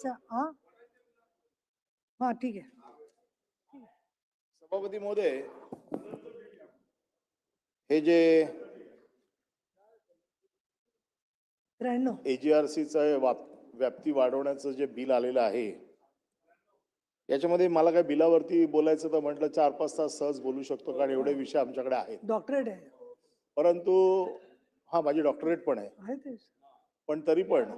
चा- हा. हा ठीक आहे. सभापती महोदय हे जे एजीआरसीचं व्याप्ती वाढवण्याचं जे बिल आलेलं आहे याच्यामध्ये मला काय बिलावरती बोलायचं तर म्हटलं चार पाच तास सहज बोलू शकतो कारण एवढे विषय आमच्याकडे आहेत. डॉक्टरेट आहे. परंतु हा माझी डॉक्टरेट पण आहे. आहे ते. पण तरी पण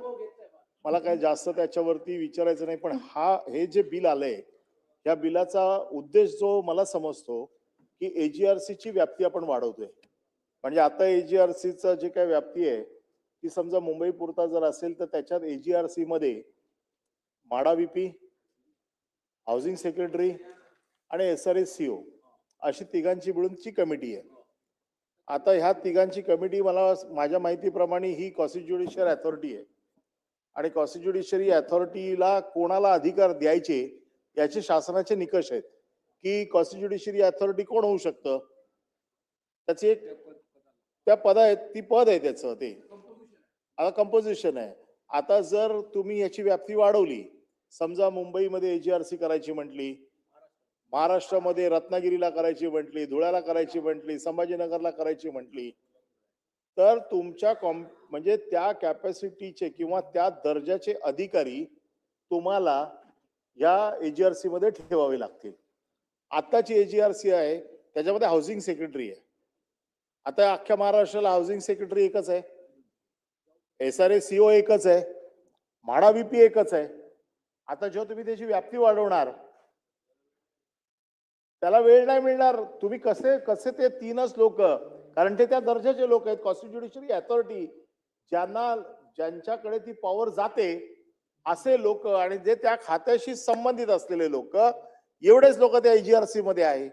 मला काय जास्त त्याच्यावरती विचारायचं नाही पण हा हे जे बिल आलंय या बिलाचा उद्देश जो मला समजतो की एजीआरसीची ची व्याप्ती आपण वाढवतोय. म्हणजे आता एजीआरसीचं जे काय व्याप्ती आहे ती समजा मुंबई पुरता जर असेल तर त्याच्यात एजीआरसी मध्ये माडा व्हीपी हाऊसिंग सेक्रेटरी आणि एस आर एस सीओ अशी तिघांची मिळूनची कमिटी आहे. आता ह्या तिघांची कमिटी मला माझ्या माहितीप्रमाणे ही कॉन्स्टिट्युडिशियल अथॉरिटी आहे. आणि कॉन्स्टिट्युडिशरी अथॉरिटीला कोणाला अधिकार द्यायचे याचे शासनाचे निकष आहेत. की कॉन्स्टिट्युडिशरी अथॉरिटी कोण होऊ शकतं? त्याची एक त्या पद आहेत ती पद आहे त्याचं ते. आता कंपोजिशन आहे. आता जर तुम्ही याची व्याप्ती वाढवली समजा मुंबईमध्ये एजीआरसी करायची म्हटली महाराष्ट्रामध्ये रत्नागिरीला करायची म्हटली धुळ्याला करायची म्हटली संभाजीनगरला करायची म्हटली तर तुमच्या कॉम म्हणजे त्या कॅपॅसिटीचे किंवा त्या दर्जाचे अधिकारी तुम्हाला या एजीआरसी मध्ये ठेवावे लागतील. आताची एजीआरसी आहे त्याच्यामध्ये हाऊसिंग सेक्रेटरी आहे. आता अख्ख्या महाराष्ट्राला हाऊसिंग सेक्रेटरी एकच आहे. एस आर ए सीओ एकच आहे. म्हाडा व्हीपी एकच आहे. आता जेव्हा तुम्ही त्याची व्याप्ती वाढवणार त्याला वेळ नाही मिळणार. तुम्ही कसे कसे ते तीनच लोक कारण ते त्या दर्जाचे लोक आहेत. कॉन्स्टिट्युशनरी अथॉरिटी ज्यांना ज्यांच्याकडे ती पॉवर जाते असे लोक आणि जे त्या खात्याशी संबंधित असलेले लोक एवढेच लोक त्या एजीआरसी मध्ये आहे.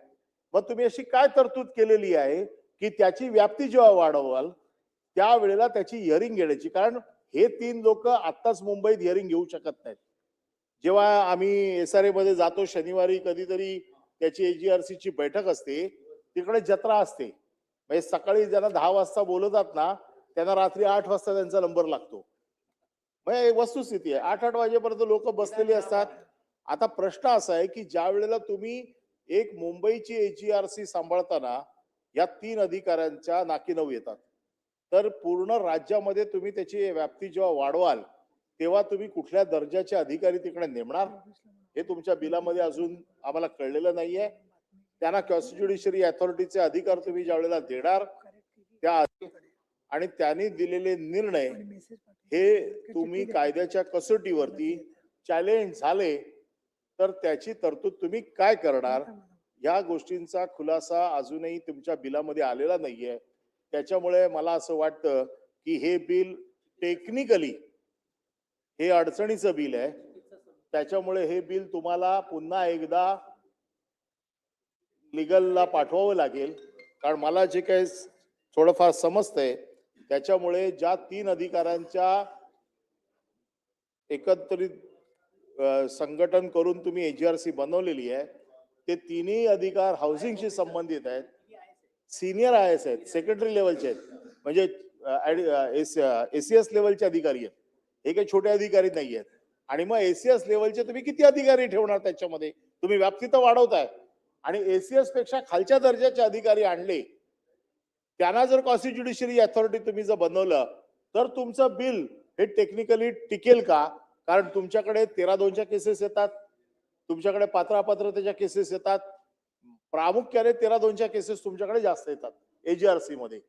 मग तुम्ही अशी काय तरतूद केलेली आहे की त्याची व्याप्ती जेव्हा वाढवाल त्यावेळेला त्याची हिअरिंग घेण्याची कारण हे तीन लोक आत्ताच मुंबईत हिअरिंग घेऊ शकत नाहीत. जेव्हा आम्ही एस आर ए मध्ये जातो शनिवारी कधीतरी त्याची एजीआरसी ची बैठक असते तिकडे जत्रा असते. म्हणजे सकाळी ज्यांना दहा वाजता बोलवतात ना त्यांना रात्री आठ वाजता त्यांचा नंबर लागतो. म्हणजे वस्तुस्थिती आहे. आठ आठ वाजेपर्यंत लोक बसलेली असतात. आता प्रश्न असा आहे की ज्या वेळेला तुम्ही एक मुंबईची एजीआरसी सांभाळताना या तीन अधिकाऱ्यांच्या नाकीनऊ येतात. तर पूर्ण राज्यामध्ये तुम्ही त्याची व्याप्ती जेव्हा वाढवाल तेव्हा तुम्ही कुठल्या दर्जाचे अधिकारी तिकडे नेमणार? हे तुमच्या बिलामध्ये अजून आम्हाला कळलेलं नाहीये. त्यांना कॉन्स्टिट्युडिशरी अथॉरिटीचे अधिकार तुम्ही ज्या वेळेला देणार त्या आणि त्यांनी दिलेले निर्णय हे तुम्ही कायद्याच्या कसोटीवरती चॅलेंज झाले तर त्याची तरतूद तुम्ही काय करणार? या गोष्टींचा खुलासा अजूनही तुमच्या बिलामध्ये आलेला नाहीये. त्याच्यामुळे मला असं वाटतं की हे बिल टेक्निकली हे अडचणीचं बिल आहे. त्याच्यामुळे हे बिल तुम्हाला पुन्हा एकदा लिगलला पाठवावं लागेल. कारण मला जे काही थोडंफार समजतंय त्याच्यामुळे ज्या तीन अधिकाऱ्यांच्या एकत्रित संघटन करून तुम्ही एजीआरसी बनवलेली आहे ते तिन्ही अधिकार हाऊसिंगशी संबंधित आहेत. सिनियर आय एस आहेत सेक्रेटरी लेवलचे आहेत. म्हणजे एसीएस लेवलचे अधिकारी आहेत. हे काही छोटे अधिकारी नाही आहेत आणि मग एसीएस लेवलचे तुम्ही किती अधिकारी ठेवणार त्याच्यामध्ये? तुम्ही व्याप्ती तर वाढवताय. आणि एसीएसपेक्षा खालच्या दर्जाचे अधिकारी आणले. त्यांना जर कॉन्स्टिट्युडिशरी अथॉरिटी तुम्ही जर बनवलं तर तुमचं बिल हे टेक्निकली टिकेल का? कारण तुमच्याकडे तेरा दोनच्या केसेस येतात तुमच्याकडे पात्रापात्रतेच्या केसेस येतात प्रामुख्याने तेरा दोनच्या केसेस तुमच्याकडे जास्त येतात एजीआरसी मध्ये.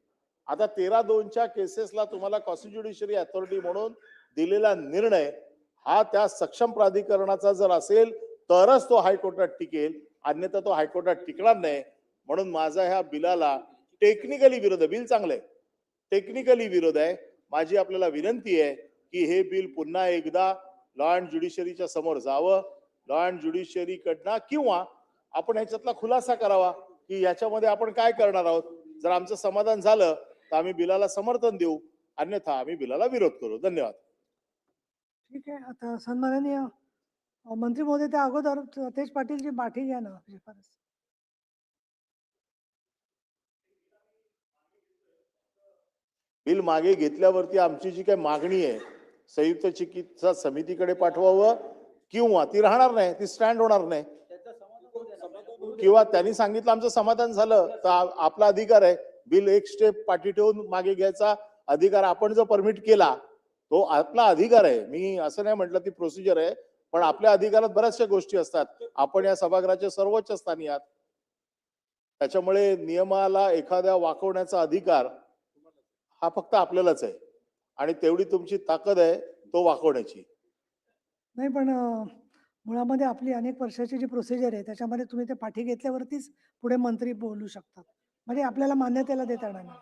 आता तेरा दोनच्या केसेसला तुम्हाला कॉन्स्टिट्युडिशरी अथॉरिटी म्हणून दिलेला निर्णय हा त्या सक्षम प्राधिकरणाचा जर असेल तरच तो हायकोर्टात टिकेल. अन्यथा तो हायकोर्टात टिकणार नाही. म्हणून माझा ह्या बिलाला टेक्निकली विरोध आहे. बिल चांगलं आहे. टेक्निकली विरोध आहे. माझी आपल्याला विनंती आहे की हे बिल पुन्हा एकदा लॉ अँड ज्युडिशरीच्या समोर जावं. लॉ अँड ज्युडिशरीकडनं किंवा आपण ह्याच्यातला खुलासा करावा की याच्यामध्ये आपण काय करणार आहोत? जर आमचं समाधान झालं तर आम्ही बिलाला समर्थन देऊ. अन्यथा आम्ही बिलाला विरोध करू. धन्यवाद. ठीक आहे. आता सन्माननीय मंत्री महोदय त्या अगोदर सतेज पाटीलची माठी घ्या ना. म्हणजे शिफारस बिल मागे घेतल्यावरती आमची जी काही मागणी आहे संयुक्त चिकित्सा समितीकडे पाठवावं किंवा ती राहणार नाही ती स्टँड होणार नाही. किंवा त्यांनी सांगितलं आमचं समाधान झालं तर आपला अधिकार आहे. बिल एक स्टेप पाठी ठेवून मागे घ्यायचा अधिकार आपण जो परमिट केला तो आपला अधिकार आहे. मी असं नाही म्हटलं ती प्रोसिजर आहे. पण आपल्या अधिकारात बऱ्याचशा गोष्टी असतात. आपण या सभागृहाचे सर्वोच्च स्थानी आहात. त्याच्यामुळे नियमाला एखाद्या वाकवण्याचा अधिकार हा फक्त आपल्यालाच आहे. आणि तेवढी तुमची ताकद आहे तो वाकवण्याची. नाही पण मुळामध्ये आपली अनेक वर्षाची जी प्रोसिजर आहे त्याच्यामध्ये तुम्ही ते पाठी घेतल्यावरतीच पुढे मंत्री बोलू शकतात. म्हणजे आपल्याला मान्यतेला देता येणार नाही.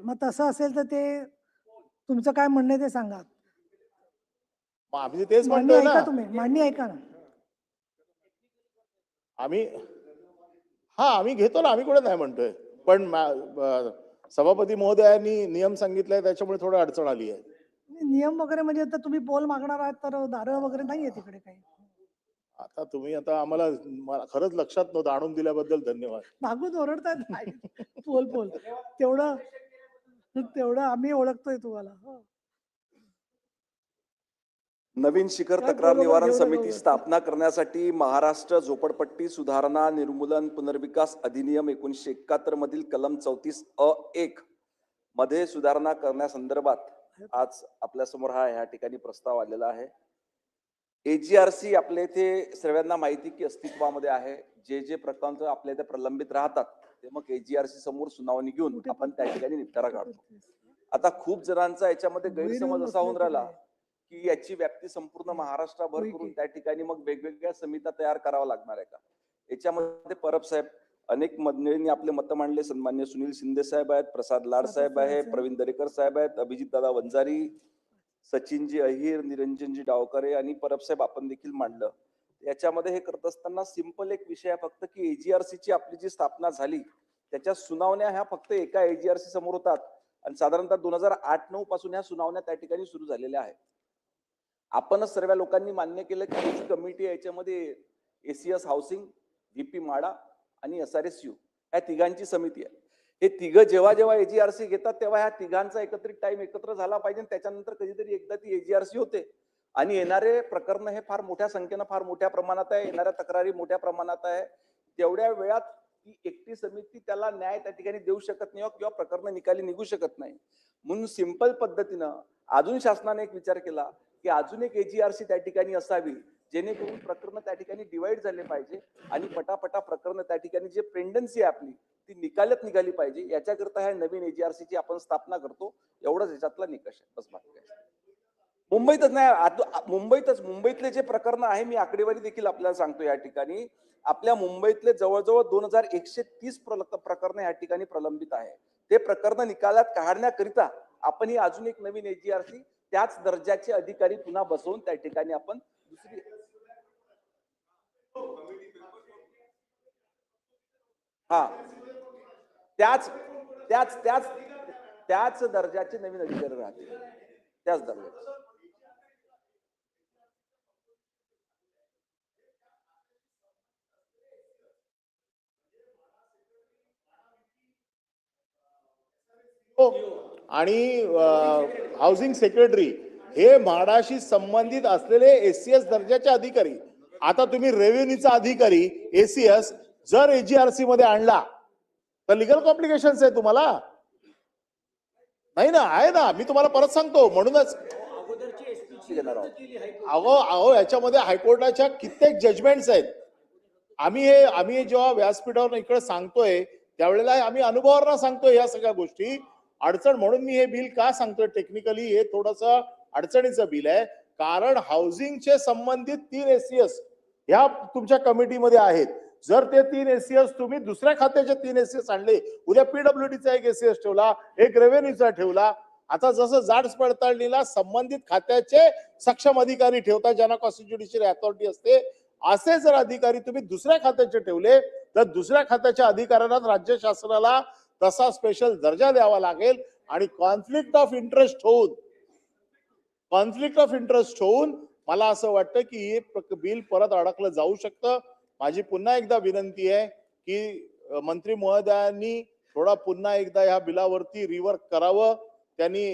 मग तसं असेल तर ते तुमचं काय म्हणणं ते सांगा. मग आम्ही तेच म्हणतोय ऐका ना. तुम्ही मान्य ऐका ना. आम्ही हा आम्ही घेतो ना आम्ही कुठे नाही म्हणतोय. पण मा- ब- सभापती महोदयांनी नियम सांगितलाय त्याच्यामुळे थोडं अडचण आली आहे. नियम वगैरे म्हणजे आता तुम्ही पोल मागणार आहात तर दारं वगैरे नाहीये तिकडे काही. आता तुम्ही आता आम्हाला मला खरंच लक्षात नव्हतं आणून दिल्याबद्दल धन्यवाद. मागून ओरडतायत नाही पोल पोल तेवढं तेवढं आम्ही ओळखतोय तुम्हाला. हो. नवीन शिखर तक्रार निवारण समिती. स्थापना करण्यासाठी महाराष्ट्र झोपडपट्टी सुधारणा निर्मूलन पुनर्विकास अधिनियम एकोणीसशे एकाहत्तर मधील कलम चौतीस अ एक मध्ये सुधारणा करण्यासंदर्भात आज आपल्यासमोर हा ह्या ठिकाणी प्रस्ताव आलेला आहे एजीआरसी आपल्या इथे सर्वांना माहिती की अस्तित्वामध्ये आहे जे जे प्रकरण आपल्या इथे प्रलंबित राहतात ते मग एजीआरसी समोर सुनावणी घेऊन आपण त्या ठिकाणी निपटारा काढतो. आता खूप जणांचा याच्यामध्ये गैरसमज असा होऊन राहिला. की याची व्याप्ती संपूर्ण महाराष्ट्राभर करून. त्या ठिकाणी मग वेगवेगळ्या समित्या तयार कराव्या लागणार आहे का? याच्यामध्ये परब साहेब अनेक मंडळींनी आपले मतं मांडले. सन्मान्य सुनील शिंदे साहेब आहेत प्रसाद लाड साहेब आहे. प्रवीण दरेकर साहेब आहेत अभिजित दादा वंजारी सचिनजी अहिर निरंजनजी डावकरे आणि परब साहेब आपण देखील मांडलं. याच्यामध्ये हे करत असताना सिंपल एक विषय आहे फक्त की एजीआरसी ची आपली जी स्थापना झाली त्याच्या सुनावण्या ह्या फक्त एका एजीआरसी समोर होतात. आणि साधारणतः दोन हजार आठ नऊ पासून ह्या सुनावण्या त्या ठिकाणी सुरू झालेल्या आहेत. आपणच सर्व लोकांनी मान्य केलं की ही कमिटी आहे याच्यामध्ये एसीएस हाऊसिंग व्हीपी माडा आणि एस आर एस यू या तिघांची समिती आहे. हे तिघं जेव्हा जेव्हा एजीआरसी घेतात तेव्हा ह्या तिघांचा एकत्रित टाइम एकत्र झाला पाहिजे आणि त्याच्यानंतर कधीतरी एकदा ती एजीआरसी होते. आणि येणारे प्रकरण हे फार मोठ्या संख्येनं फार मोठ्या प्रमाणात आहे. येणाऱ्या तक्रारी मोठ्या प्रमाणात आहे. तेवढ्या वेळात ती एकटी समिती त्याला न्याय त्या ठिकाणी देऊ शकत नाही किंवा प्रकरण निकाली निघू शकत नाही. म्हणून सिंपल पद्धतीनं अजून शासनाने एक विचार केला की अजून एक एजीआरसी त्या ठिकाणी असावी जेणेकरून प्रकरण त्या ठिकाणी डिवाइड झाले पाहिजे आणि पटापटा प्रकरण त्या ठिकाणी जे पेंडन्सी आहे आपली ती निकालत निघाली पाहिजे. याच्याकरता ह्या नवीन एजीआरसी ची आपण स्थापना करतो. एवढंच याच्यातला निकष आहे. बस बाकी काय. मुंबईतच नाही मुंबईतच मुंबईतले जे प्रकरण आहे मी आकडेवारी देखील आपल्याला सांगतो या ठिकाणी. आपल्या मुंबईतले जवळजवळ दोन हजार एकशे तीस प्रकरण या ठिकाणी प्रलंबित आहे. ते प्रकरण निकालात काढण्याकरिता आपण ही अजून एक नवीन एजीआरसी त्याच दर्जाचे अधिकारी पुन्हा बसवून त्या ठिकाणी आपण दुसरी हा. त्याच त्याच त्याच त्याच दर्जाचे नवीन अधिकारी राहतील. त्याच दर्जाचे. हो. आणि हाऊसिंग सेक्रेटरी हे म्हाडाशी संबंधित असलेले एसीएस दर्जाचे अधिकारी. आता तुम्ही रेव्हेन्यूचा अधिकारी एसीएस जर एजीआरसी मध्ये आणला तर लिगल कॉम्प्लिकेशन्स आहे तुम्हाला. नाही ना आहे ना मी तुम्हाला परत सांगतो म्हणूनच. अहो अहो याच्यामध्ये हायकोर्टाच्या कित्येक जजमेंट्स आहेत. आम्ही हे आम्ही जेव्हा व्यासपीठावर इकडे सांगतोय त्यावेळेला आम्ही अनुभवावर सांगतोय या सगळ्या गोष्टी. अडचण म्हणून मी हे बिल का सांगतोय? टेक्निकली हे थोडस अडचणीचं बिल आहे. कारण हाऊसिंगचे संबंधित तीन एसीएस ह्या तुमच्या कमिटीमध्ये आहेत. जर ते तीन एसीएस तुम्ही दुसऱ्या खात्याचे तीन एसीएस आणले उद्या पीडब्ल्यूडीचा एक एसीएस ठेवला एक रेव्हेन्यूचा ठेवला आता जसं जाड पडताळणीला संबंधित खात्याचे सक्षम अधिकारी ठेवता ज्यांना कॉन्स्टिट्युडिशियल अथॉरिटी असते असे जर अधिकारी तुम्ही दुसऱ्या खात्याचे ठेवले तर दुसऱ्या खात्याच्या अधिकाऱ्यांना राज्य शासनाला तसा स्पेशल दर्जा द्यावा लागेल आणि कॉन्फ्लिक्ट ऑफ इंटरेस्ट होऊन कॉन्फ्लिक्ट ऑफ इंटरेस्ट होऊन मला असं वाटतं की हे बिल परत अडकलं जाऊ शकतं. माझी पुन्हा एकदा विनंती आहे की मंत्री महोदयांनी थोडा पुन्हा एकदा ह्या बिलावरती रिवर्क करावं. त्यांनी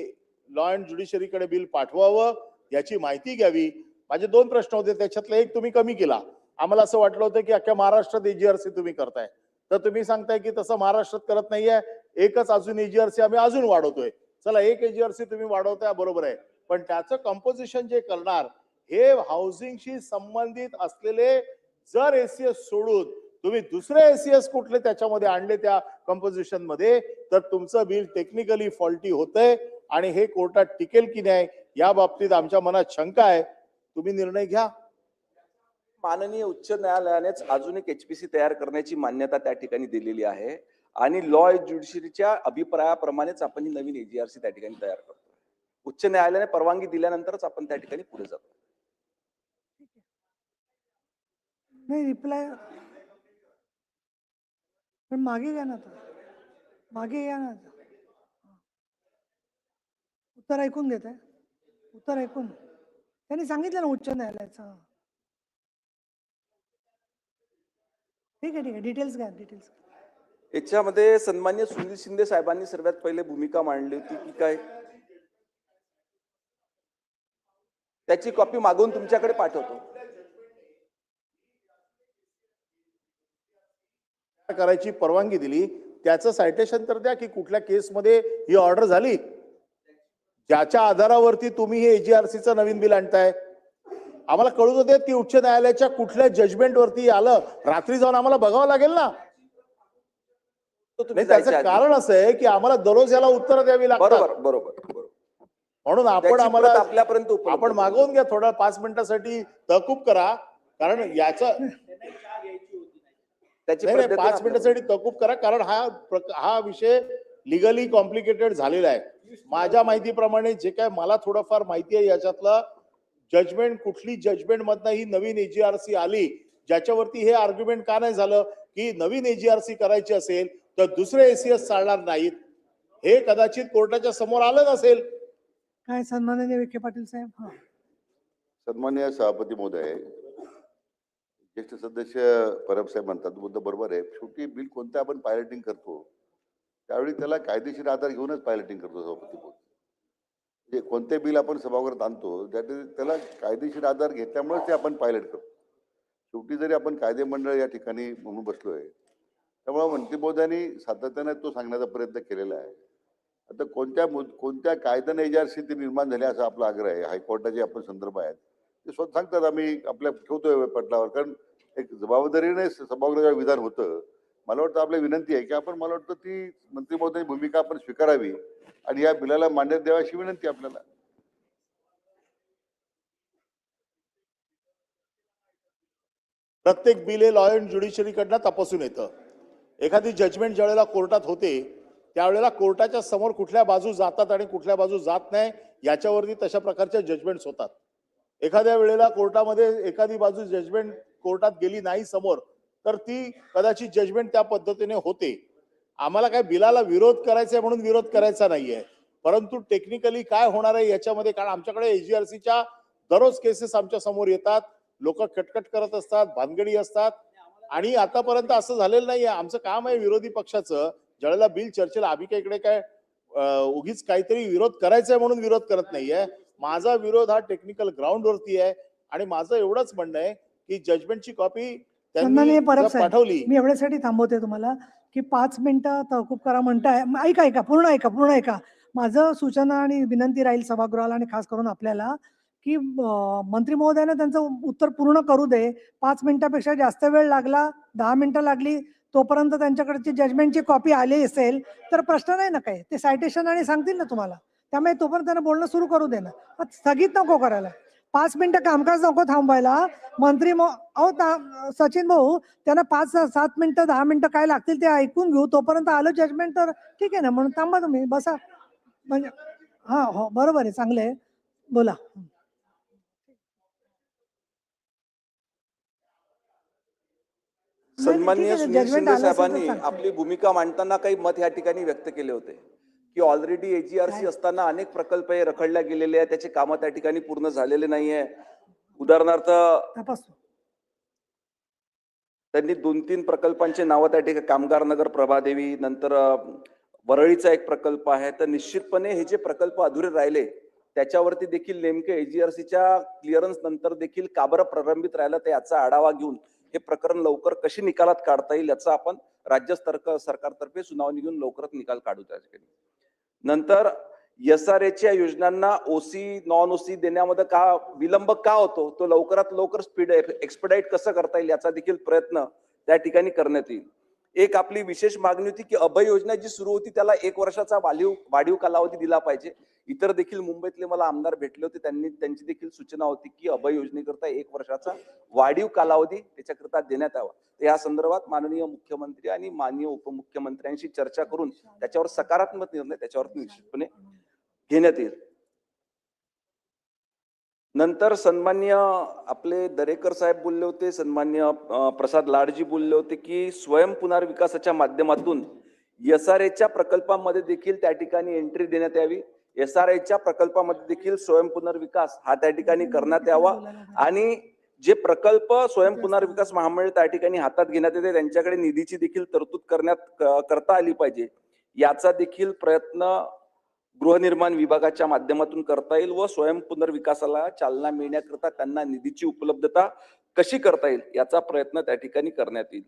लॉ अँड ज्युडिशरीकडे बिल पाठवावं याची माहिती घ्यावी. माझे दोन प्रश्न होते त्याच्यातला एक तुम्ही कमी केला. आम्हाला असं वाटलं होतं की अख्ख्या महाराष्ट्रात एजीआरसी तुम्ही करताय. तर तुम्ही सांगताय की तसं महाराष्ट्रात करत नाहीये. एकच अजून एजीआरसी आम्ही अजून वाढवतोय. चला एक एजीआरसी तुम्ही वाढवताय बरोबर आहे. पण त्याचं कंपोजिशन जे करणार हे हाऊसिंगशी संबंधित असलेले जर एसीएस सोडून तुम्ही दुसरे एसीएस कुठले त्याच्यामध्ये आणले त्या कंपोजिशनमध्ये तर तुमचं बिल टेक्निकली फॉल्टी होतंय आणि हे कोर्टात टिकेल की नाही या बाबतीत आमच्या मनात शंका आहे. तुम्ही निर्णय घ्या. माननीय उच्च न्यायालयानेच अजून एक एचपीसी तयार करण्याची मान्यता त्या ठिकाणी दिलेली आहे. आणि लॉ ज्युडिशरीच्या अभिप्रायाप्रमाणेच आपण ही नवीन एजीआरसी त्या ठिकाणी तयार करतो उच्च न्यायालयाने परवानगी दिल्यानंतरच आपण त्या ठिकाणी पुढे जातो. नाही रिप्लाय पण मागे घ्या ना आता. मागे या ना आता. उत्तर ऐकून घेत. आहे उत्तर ऐकून. त्यांनी सांगितलं ना उच्च न्यायालयाचं. ठीक आहे ठीक आहे. डिटेल्स घ्या डिटेल्स याच्यामध्ये सन्मान्य सुनील शिंदे साहेबांनी सर्वात पहिले भूमिका मांडली होती की काय? त्याची कॉपी मागवून तुमच्याकडे पाठवतो. करायची परवानगी दिली त्याचं सायटेशन तर द्या की कुठल्या केसमध्ये ही ऑर्डर झाली. ज्याच्या आधारावरती तुम्ही हे एजीआरसीचं नवीन बिल आणताय. आम्हाला कळू देत की उच्च न्यायालयाच्या कुठल्या जजमेंट वरती आलं. रात्री जाऊन आम्हाला बघावं लागेल ना. त्याचं. कारण असं आहे की आम्हाला दररोज याला उत्तर द्यावी लागतात. बरोबर म्हणून आपण आम्हाला आपल्यापर्यंत आपण मागवून घ्या थोडा पाच मिनिटासाठी तहकूब करा. कारण याचं त्याची पाच. मिनिटासाठी तहकूब करा कारण हा हा विषय लिगली कॉम्प्लिकेटेड झालेला आहे. माझ्या माहितीप्रमाणे जे काय मला थोडंफार माहिती आहे याच्यातलं जजमेंट कुठली जजमेंट मधनं ही नवीन एजीआरसी आली ज्याच्यावरती हे आर्ग्युमेंट का नाही झालं की नवीन एजीआरसी करायची असेल तर दुसरे एसीएस चालणार नाहीत. हे कदाचित कोर्टाच्या समोर आलं नसेल. काय सन्माननीय विखे पाटील साहेब? हा. सन्मान्य सभापती महोदय ज्येष्ठ सदस्य परब साहेब म्हणतात मुद्दा बरोबर आहे. शेवटी बिल कोणतं आपण पायलटिंग करतो त्यावेळी त्याला कायदेशीर आधार घेऊनच पायलटिंग करतो सभापती महोदय. म्हणजे कोणते बिल आपण सभागृहात आणतो त्यात त्याला कायदेशीर आधार घेतल्यामुळेच ते आपण पायलट करतो. शेवटी जरी आपण कायदे मंडळ या ठिकाणी म्हणून बसलो त्यामुळे त्यामुळं महोदयांनी सातत्याने तो सांगण्याचा प्रयत्न केलेला आहे. आता कोणत्या मुद- कोणत्या कायद्याने एजन्सी ती निर्माण झाली असा आपला आग्रह आहे. हायकोर्टाचे आपण संदर्भ आहेत ते स्वतः सांगतात आम्ही आपल्या ठेवतोय पटलावर. कारण एक जबाबदारीने सभागृहाचं विधान होतं मला वाटतं आपली विनंती आहे की आपण मला वाटतं ती मंत्रिमहोदयांची भूमिका आपण स्वीकारावी. आणि या बिलाला मान्यता द्यावी अशी विनंती आपल्याला. प्रत्येक बिल हे लॉ अँड ज्युडिशरीकडनं तपासून येतं. एखादी जजमेंट ज्यावेळेला कोर्टात होते त्यावेळेला कोर्टाच्या समोर कुठल्या बाजू जातात आणि कुठल्या बाजू जात नाही याच्यावरती तशा प्रकारच्या जजमेंट्स होतात. एखाद्या वेळेला कोर्टामध्ये एखादी बाजू जजमेंट कोर्टात गेली नाही समोर तर ती कदाचित जजमेंट त्या पद्धतीने होते. आम्हाला काय बिलाला विरोध करायचा आहे म्हणून विरोध करायचा नाहीये. परंतु टेक्निकली काय होणार आहे याच्यामध्ये कारण आमच्याकडे एजीआरसीच्या दररोज केसेस आमच्यासमोर येतात. लोक कटकट करत असतात भानगडी असतात. आणि आतापर्यंत असं झालेलं नाहीये. आमचं काम आहे विरोधी पक्षाचं. ज्यावेळेला बिल चर्चेला आम्ही काय इकडे काय उगीच काहीतरी विरोध करायचा आहे म्हणून विरोध करत नाहीये. माझा विरोध हा टेक्निकल ग्राउंड वरती आहे. आणि माझं एवढंच म्हणणं आहे की जजमेंटची कॉपी त्यांनी पाठवली मी एवढ्यासाठी थांबवते तुम्हाला. की पाच मिनिटं तहकूब करा म्हणताय. ऐका ऐका पूर्ण ऐका पूर्ण ऐका. माझं सूचना आणि विनंती राहील सभागृहाला आणि खास करून आपल्याला की मंत्री महोदयाने त्यांचं उत्तर पूर्ण करू दे. पाच मिनिटापेक्षा जास्त वेळ लागला दहा मिनिटं लागली तोपर्यंत त्यांच्याकडची जजमेंटची कॉपी आली असेल तर प्रश्न नाही ना काही. ते सायटेशन आणि सांगतील ना तुम्हाला. त्यामुळे तोपर्यंत त्यांना बोलणं सुरू करू दे ना. स्थगित नको करायला. पाच मिनिटं कामकाज नको थांबवायला. मंत्री अहो सचिन भाऊ त्यांना पाच सात मिनिटं दहा मिनिटं काय लागतील ते ऐकून घेऊ. तोपर्यंत आलं जजमेंट तर ठीक आहे ना. म्हणून थांबा तुम्ही. बसा. म्हणजे हा हो बरोबर आहे. चांगले आहे. बोला. तर साहेबांनी. आपली भूमिका मांडताना काही मत या ठिकाणी व्यक्त केले होते. की ऑलरेडी एजीआरसी? असताना अनेक प्रकल्प हे रखडल्या गेलेले आहेत. त्याचे कामं त्या ठिकाणी पूर्ण झालेले नाहीये. उदाहरणार्थ त्यांनी दोन तीन प्रकल्पांचे नावं त्या ठिकाणी कामगार नगर प्रभादेवी नंतर वरळीचा एक प्रकल्प आहे. तर निश्चितपणे हे जे प्रकल्प अधुरे राहिले त्याच्यावरती देखील नेमके एजीआरसीच्या क्लिअरन्स नंतर देखील का बरं प्रलंबित राहिलं तर याचा आढावा घेऊन हे प्रकरण लवकर कशी निकालात काढता येईल याचा आपण राज्य सरकार सरकारतर्फे सुनावणी घेऊन लवकरच निकाल काढू त्या ठिकाणी. नंतर एस आर एच्या योजनांना ओसी नॉन ओसी देण्यामध्ये का विलंब का होतो? तो लवकरात लवकर स्पीड एक्सपेडाईट कसं करता येईल याचा देखील प्रयत्न त्या ठिकाणी करण्यात येईल. एक आपली विशेष मागणी होती की अभय योजना जी सुरू होती त्याला एक वर्षाचा वाढीव वाढीव कालावधी दिला पाहिजे. इतर देखील मुंबईतले मला आमदार भेटले होते त्यांनी त्यांची देखील सूचना होती की अभय योजनेकरता एक वर्षाचा वाढीव कालावधी त्याच्याकरता देण्यात यावा. तर या संदर्भात माननीय मुख्यमंत्री आणि माननीय उपमुख्यमंत्र्यांशी चर्चा करून त्याच्यावर सकारात्मक निर्णय त्याच्यावर निश्चितपणे घेण्यात येईल. नंतर सन्मान्य आपले दरेकर साहेब बोलले होते सन्मान्य प्रसाद लाडजी बोलले होते की स्वयं पुनर्विकासाच्या माध्यमातून एस आर एच्या प्रकल्पामध्ये देखील त्या ठिकाणी एंट्री देण्यात यावी. एस आर एच्या प्रकल्पामध्ये देखील स्वयं पुनर्विकास हा त्या ठिकाणी करण्यात यावा. आणि जे प्रकल्प स्वयं पुनर्विकास महामंडळ त्या ठिकाणी हातात घेण्यात येते त्यांच्याकडे निधीची देखील तरतूद करण्यात क- करता आली पाहिजे. याचा देखील प्रयत्न गृहनिर्माण विभागाच्या माध्यमातून करता येईल व स्वयं पुनर्विकासाला चालना मिळण्याकरता त्यांना निधीची उपलब्धता कशी करता येईल याचा प्रयत्न त्या ठिकाणी करण्यात येईल.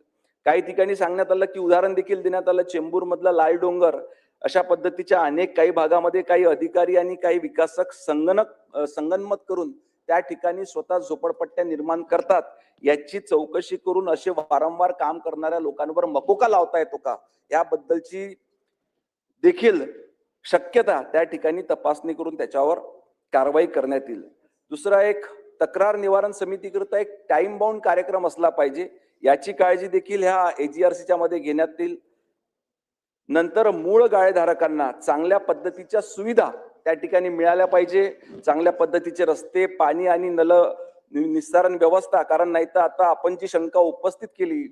काही ठिकाणी सांगण्यात आलं की उदाहरण देखील देण्यात आलं चेंबूर मधला लाल डोंगर. अशा पद्धतीच्या अनेक काही भागामध्ये काही अधिकारी आणि काही विकासक संगणक संगनमत करून त्या ठिकाणी स्वतः झोपडपट्ट्या निर्माण करतात. याची चौकशी करून असे वारंवार काम करणाऱ्या लोकांवर मकोका लावता येतो का? याबद्दलची देखील शक्यता त्या ठिकाणी तपासणी करून त्याच्यावर कारवाई करण्यात येईल. दुसरा एक तक्रार निवारण समितीकरिता एक टाइम बाउंड कार्यक्रम असला पाहिजे. याची काळजी देखील ह्या एजीआरसीच्या मध्ये घेण्यात येईल. नंतर मूळ गाळेधारकांना चांगल्या पद्धतीच्या सुविधा त्या ठिकाणी मिळाल्या पाहिजे. चांगल्या पद्धतीचे रस्ते पाणी आणि नल निस्तारण व्यवस्था कारण नाही तर आता आपण जी शंका उपस्थित केली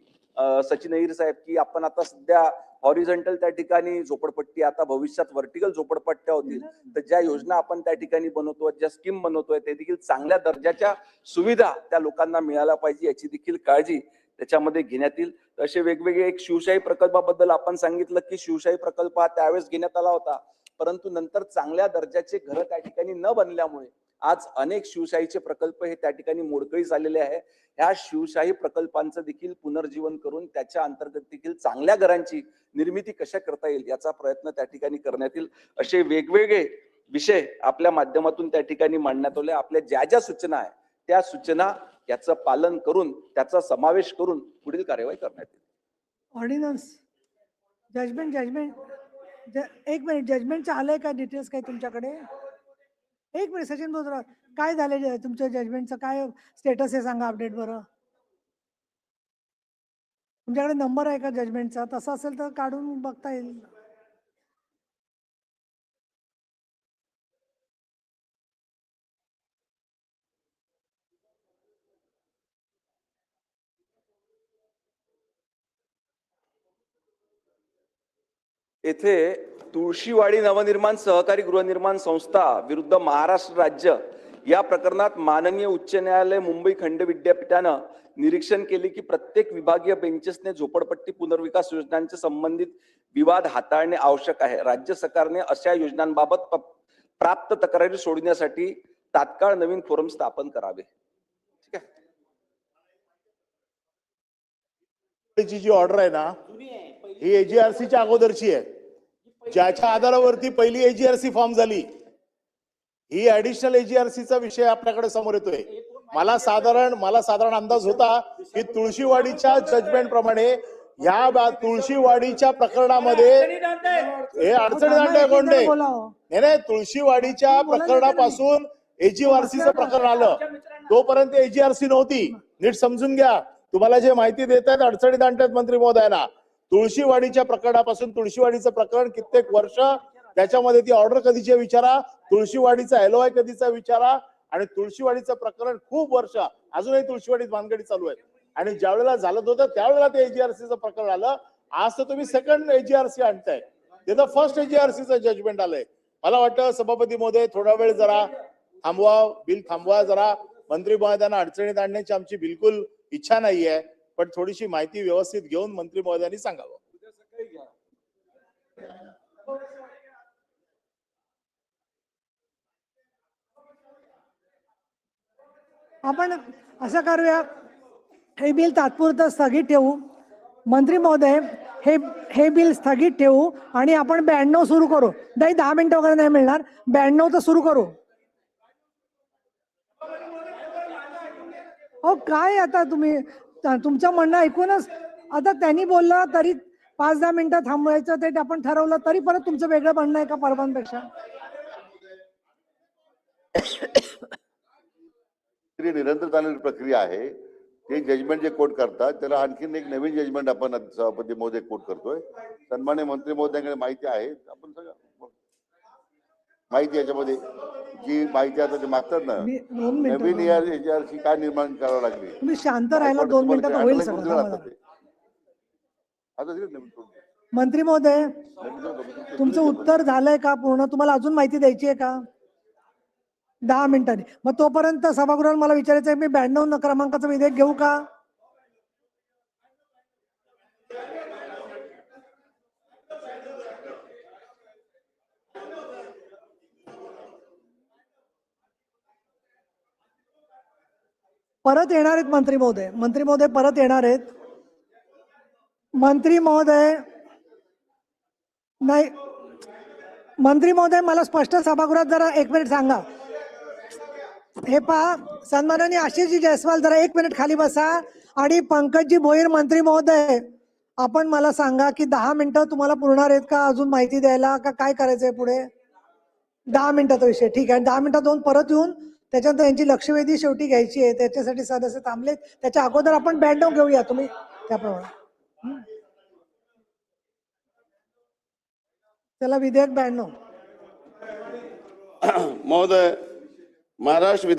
सचिन अहिर साहेब की आपण आता सध्या हॉरिझॉन्टल त्या ठिकाणी झोपडपट्टी आता भविष्यात व्हर्टिकल झोपडपट्ट्या होतील. तर ज्या योजना आपण त्या ठिकाणी बनवतोय ज्या स्कीम बनवतोय ते देखील चांगल्या दर्जाच्या सुविधा त्या लोकांना मिळायला पाहिजे याची देखील काळजी त्याच्यामध्ये घेण्यात येईल. असे वेगवेगळे एक शिवशाही प्रकल्पाबद्दल आपण सांगितलं की शिवशाही प्रकल्प हा त्यावेळेस घेण्यात आला होता. परंतु नंतर चांगल्या दर्जाचे घरं त्या ठिकाणी न बनल्यामुळे आज अनेक शिवशाहीचे प्रकल्प हे त्या ठिकाणी मोडकळी झालेले आहे. ह्या शिवशाही प्रकल्पांचं देखील पुनर्जीवन करून त्याच्या अंतर्गत देखील चांगल्या घरांची निर्मिती कशा करता येईल याचा प्रयत्न त्या ठिकाणी करण्यात येईल. असे वेगवेगळे विषय आपल्या माध्यमातून त्या ठिकाणी मांडण्यात आले. आपल्या ज्या ज्या सूचना आहे त्या सूचना याचं पालन करून त्याचा समावेश करून पुढील कार्यवाही करण्यात येईल. ऑर्डिनन्स जजमेंट जजमेंट एक मिनिट जजमेंटचं आलंय का डिटेल्स काय तुमच्याकडे? एक मिनिट सचिन बोजरा काय झाले तुमच्या जजमेंटचं काय स्टेटस आहे सांगा अपडेट बरं. तुमच्याकडे नंबर आहे का जजमेंटचा तसं असेल तर काढून बघता येईल. येथे तुळशीवाडी नवनिर्माण सहकारी गृहनिर्माण संस्था विरुद्ध महाराष्ट्र राज्य या प्रकरणात माननीय उच्च न्यायालय मुंबई खंड विद्यापीठानं निरीक्षण केले की प्रत्येक विभागीय बेंचेसने झोपडपट्टी पुनर्विकास योजनांचे संबंधित विवाद हाताळणे आवश्यक आहे. राज्य सरकारने अशा योजनांबाबत प्राप्त तक्रारी सोडण्यासाठी तात्काळ नवीन फोरम स्थापन करावे. ठीक आहे? ची जी ऑर्डर आहे ना ही एजीआरसीच्या अगोदरची आहे. ज्याच्या आधारावरती पहिली एजीआरसी फॉर्म झाली ही ऍडिशनल एजीआरसीचा विषय आपल्याकडे समोर येतोय. मला साधारण मला साधारण अंदाज होता की तुळशीवाडीच्या जजमेंट प्रमाणे ह्या तुळशीवाडीच्या प्रकरणामध्ये हे अडचणी आणलंय कोणते नाही? नाही तुळशीवाडीच्या प्रकरणापासून एजीआरसीचं प्रकरण आलं. तोपर्यंत एजीआरसी नव्हती. नीट समजून घ्या. तुम्हाला जे माहिती देत आहेत अडचणीत आणतात मंत्री महोदयांना. तुळशीवाडीच्या प्रकरणापासून तुळशीवाडीचं प्रकरण कित्येक वर्ष त्याच्यामध्ये ती ऑर्डर कधीची विचारा? तुळशीवाडीचा एलओआय कधीचा विचारा? आणि तुळशीवाडीचं प्रकरण खूप वर्ष अजूनही तुळशीवाडीत भानगडी चालू आहे आणि ज्या वेळेला झालं होतं त्यावेळेला ते एजीआरसीचं प्रकरण आलं. आज तर तुम्ही सेकंड एजीआरसी आणताय. ते तर फर्स्ट एजीआरसीचं जजमेंट आलंय. मला वाटतं सभापती महोदय थोडा वेळ जरा थांबवा बिल थांबवा जरा. मंत्री महोदयांना अडचणीत आणण्याची आमची बिलकुल इच्छा नाहीये. पण थोडीशी माहिती व्यवस्थित घेऊन मंत्री महोदयांनी सांगावं. आपण असं करूया हे बिल तात्पुरतं स्थगित ठेवू. मंत्री महोदय हे हे बिल स्थगित ठेवू आणि आपण ब्याण्णव सुरू करू. नाही दहा मिनिटं वगैरे नाही मिळणार. ब्याण्णव तर सुरू करू. हो काय आता तुम्ही? तुमचं म्हणणं ऐकूनच आता त्यांनी बोलला तरी पाच दहा मिनिटं थांबवायचं ते आपण ठरवलं तरी परत तुमचं वेगळं म्हणणं आहे का परवांपेक्षा निरंतर चाललेली प्रक्रिया आहे. ते जजमेंट जे कोर्ट करतात त्याला आणखीन एक नवीन जजमेंट आपण सभापती महोदय कोर्ट करतोय. सन्मान्य मंत्री महोदयांकडे माहिती आहे. आपण सगळं माहिती याच्यामध्ये जी माहिती आता ते मागतात ना मी दोन नवीन मिनिटं याची काय निर्माण करावं लागली तुम्ही शांत राहिला दोन मिनिटात होईल सगळं आता समाधान. दिलं नवीन कोर्ट. मंत्री महोदय नवीन. तुमचं उत्तर झालंय का पूर्ण तुम्हाला अजून माहिती द्यायची आहे का दहा मिनिटांनी मग तोपर्यंत सभागृहात मला विचारायचं आहे मी ब्याण्णव क्रमांकाचं विधेयक घेऊ का परत येणार आहेत मंत्री महोदय. मंत्री महोदय परत येणार आहेत. मंत्री महोदय नाही. मंत्री महोदय मला स्पष्ट सभागृहात जरा एक मिनिट सांगा. हे पहा सन्माननीय आशिषजी जयस्वाल जरा एक मिनिट खाली बसा. आणि पंकजजी भोईर मंत्री महोदय आपण मला सांगा की दहा मिनिटं तुम्हाला पुरणार आहेत का? अजून माहिती द्यायला का? काय करायचंय पुढे? दहा मिनिटाचा विषय. ठीक आहे. दहा मिनिटात दोन परत येऊन त्याच्यानंतर यांची लक्षवेधी शेवटी घ्यायची आहे. त्याच्यासाठी सदस्य थांबलेत. त्याच्या अगोदर आपण ब्याण्णव घेऊया तुम्ही. त्याप्रमाणे. त्याला विधेयक ब्याण्णव महोदय महाराष्ट्र